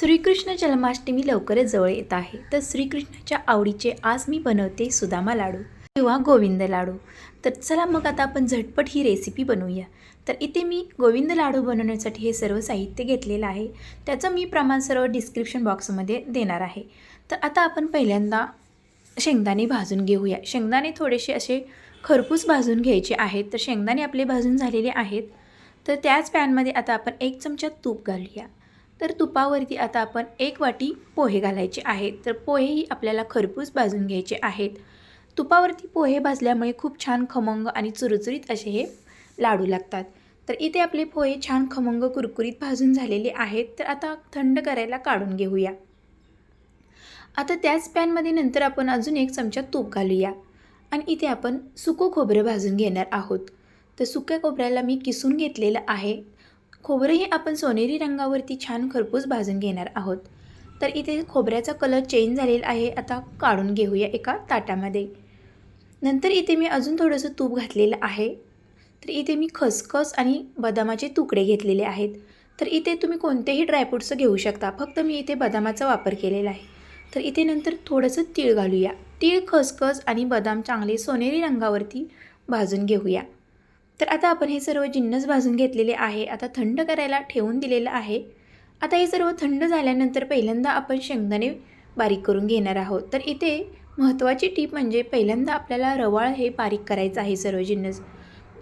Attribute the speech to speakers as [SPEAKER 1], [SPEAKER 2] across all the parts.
[SPEAKER 1] श्रीकृष्ण जन्माष्टमी लवकरच जवळ येत आहे. तर श्रीकृष्णाच्या आवडीचे आज मी बनवते सुदामा लाडू किंवा गोविंद लाडू. तर चला मग आता आपण झटपट ही रेसिपी बनवूया. तर इथे मी गोविंद लाडू बनवण्यासाठी हे सर्व साहित्य घेतलेलं आहे. त्याचं मी प्रमाण सर्व डिस्क्रिप्शन बॉक्समध्ये देणार आहे. तर आता आपण पहिल्यांदा शेंगदाणे भाजून घेऊया. शेंगदाणे थोडेसे असे खरपूस भाजून घ्यायचे आहेत. तर शेंगदाणे आपले भाजून झालेले आहेत. तर त्याच पॅनमध्ये आता आपण एक चमचा तूप घालूया. तर तुपावरती आता आपण एक वाटी पोहे घालायचे आहेत. तर पोहेही आपल्याला खरपूस भाजून घ्यायचे आहेत. तुपावरती पोहे भाजल्यामुळे खूप छान खमंग आणि चुरचुरीत असे हे लाडू लागतात. तर इथे आपले पोहे छान खमंग कुरकुरीत भाजून झालेले आहेत. तर आता थंड करायला काढून घेऊया. आता त्याच पॅनमध्ये नंतर आपण अजून एक चमचा तूप घालूया. आणि इथे आपण सुकं खोबरं भाजून घेणार आहोत. तर सुक्या खोबऱ्याला मी किसून घेतलेलं आहे. खोबरंही आपण सोनेरी रंगावरती छान खरपूस भाजून घेणार आहोत. तर इथे खोबऱ्याचा कलर चेंज झालेला आहे. आता काढून घेऊया एका ताटामध्ये. नंतर इथे मी अजून थोडंसं तूप घातलेलं आहे. तर इथे मी खसखस आणि बदामाचे तुकडे घेतलेले आहेत. तर इथे तुम्ही कोणतेही ड्रायफ्रूट्स घेऊ शकता. फक्त मी इथे बदामाचा वापर केलेला आहे. तर इथे नंतर थोडंसं तीळ घालूया. तीळ खसखस आणि बदाम चांगले सोनेरी रंगावरती भाजून घेऊया. तर आता आपण हे सर्व जिन्नस भाजून घेतलेले आहे. आता थंड करायला ठेवून दिलेलं आहे. आता हे सर्व थंड झाल्यानंतर पहिल्यांदा आपण शेंगदाणे बारीक करून घेणार आहोत. तर इथे महत्त्वाची टीप म्हणजे पहिल्यांदा आपल्याला रवाळ हे बारीक करायचं आहे सर्व जिन्नस.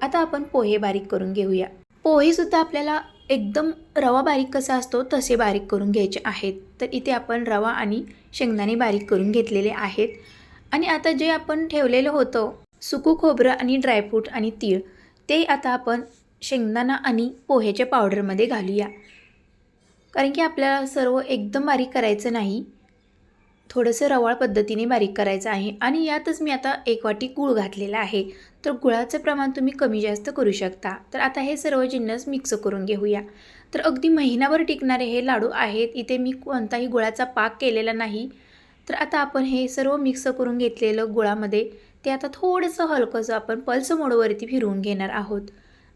[SPEAKER 1] आता आपण पोहे बारीक करून घेऊया. पोहेसुद्धा आपल्याला एकदम रवा बारीक कसा असतो तसे बारीक करून घ्यायचे आहेत. तर इथे आपण रवा आणि शेंगदाणे बारीक करून घेतलेले आहेत. आणि आता जे आपण ठेवलेलं होतं सुकू खोबरं आणि ड्रायफ्रूट आणि तीळ ते आता आपण शेंगदाणा आणि पोह्याच्या पावडरमध्ये घालूया. कारण की आपल्याला सर्व एकदम बारीक करायचं नाही. थोडंसं रवाळ पद्धतीने बारीक करायचं आहे आणि यातच मी आता एक वाटी गूळ घातलेला आहे. तर गुळाचं प्रमाण तुम्ही कमी जास्त करू शकता. तर आता हे सर्व जिन्नस मिक्स करून घेऊया. तर अगदी महिनाभर टिकणारे हे लाडू आहेत. इथे मी कोणताही गुळाचा पाक केलेला नाही. तर आता आपण हे सर्व मिक्स करून घेतलेलं गुळामध्ये ते आता थोडंसं हलकंसं आपण पल्स मोडवरती फिरवून घेणार आहोत.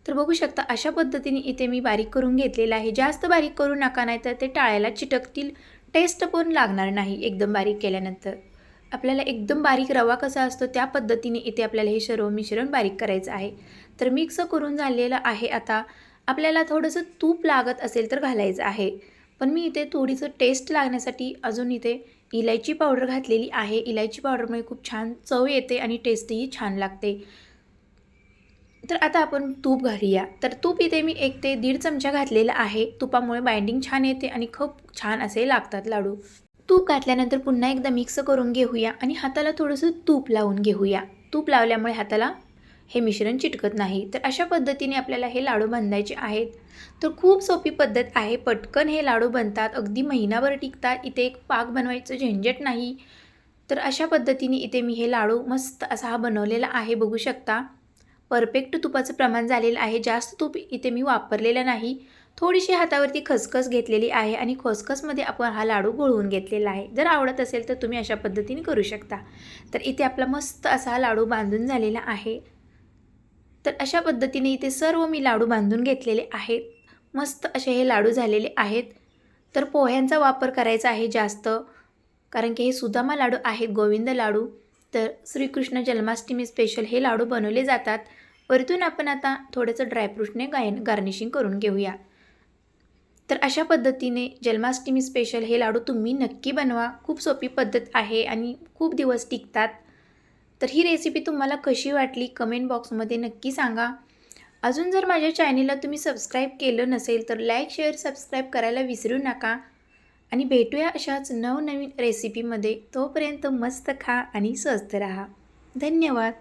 [SPEAKER 1] तर बघू शकता अशा पद्धतीने इथे मी बारीक करून घेतलेलं आहे. जास्त बारीक करू नका नाही तर ते टाळ्याला चिटकतील. टेस्ट पण लागणार नाही एकदम बारीक केल्यानंतर. आपल्याला एकदम बारीक रवा कसा असतो त्या पद्धतीने इथे आपल्याला हे सर्व मिश्रण बारीक करायचं आहे. तर मिक्स करून झालेलं आहे आता. आपल्याला थोडंसं तूप लागत असेल तर घालायचं आहे. पण मी इथे थोडीसं टेस्ट लागण्यासाठी अजून इथे इलायची पावडर घातलेली आहे. इलायची पावडरमुळे खूप छान चव येते आणि टेस्टही छान लागते. तर आता आपण तूप घालूया. तर तूप इथे मी एक ते दीड चमचा घातलेला आहे. तुपामुळे बाइंडिंग छान येते आणि खूप छान असे लागतात लाडू. तूप घातल्यानंतर पुन्हा एकदा मिक्स करून घेऊया आणि हाताला थोडंसं तूप लावून घेऊया. तूप लावल्यामुळे हाताला हे मिश्रण चिटकत नाही. तर अशा पद्धतीने आपल्याला हे लाडू बांधायचे आहेत. तर खूप सोपी पद्धत आहे. पटकन हे लाडू बनतात. अगदी महिनाभर टिकतात. इथे एक पाक बनवायचं झंझट नाही. तर अशा पद्धतीने इथे मी हे लाडू मस्त असा हा बनवलेला आहे. बघू शकता. परफेक्ट तुपाचं प्रमाण झालेलं आहे. जास्त तूप इथे मी वापरलेलं नाही. थोडीशी हातावरती खसखस घेतलेली आहे आणि खसखसमध्ये आपण हा लाडू गोळवून घेतलेला आहे. जर आवडत असेल तर तुम्ही अशा पद्धतीने करू शकता. तर इथे आपला मस्त असा हा लाडू बांधून झालेला आहे. तर अशा पद्धतीने इथे सर्व मी लाडू बांधून घेतलेले आहेत. मस्त असे हे लाडू झालेले आहेत. तर पोह्यांचा वापर करायचा आहे जास्त कारण की हे सुदामा लाडू आहेत गोविंद लाडू. तर श्रीकृष्ण जन्माष्टमी स्पेशल हे लाडू बनवले जातात. वरतून आपण आता थोडंसं ड्रायफ्रूटने गायन गार्निशिंग करून घेऊया. तर अशा पद्धतीने जन्माष्टमी स्पेशल हे लाडू तुम्ही नक्की बनवा. खूप सोपी पद्धत आहे आणि खूप दिवस टिकतात. तर ही रेसिपी तुम्हाला कशी वाटली? कमेंट बॉक्समध्ये नक्की सांगा. अजून जर माझ्या चॅनेलला तुम्ही सबस्क्राईब केलं नसेल तर लाईक शेअर सबस्क्राईब करायला विसरू नका. आणि भेटूया अशाच नवनवीन रेसिपीमध्ये तोपर्यंत मस्त खा आणि स्वस्त राहा. धन्यवाद.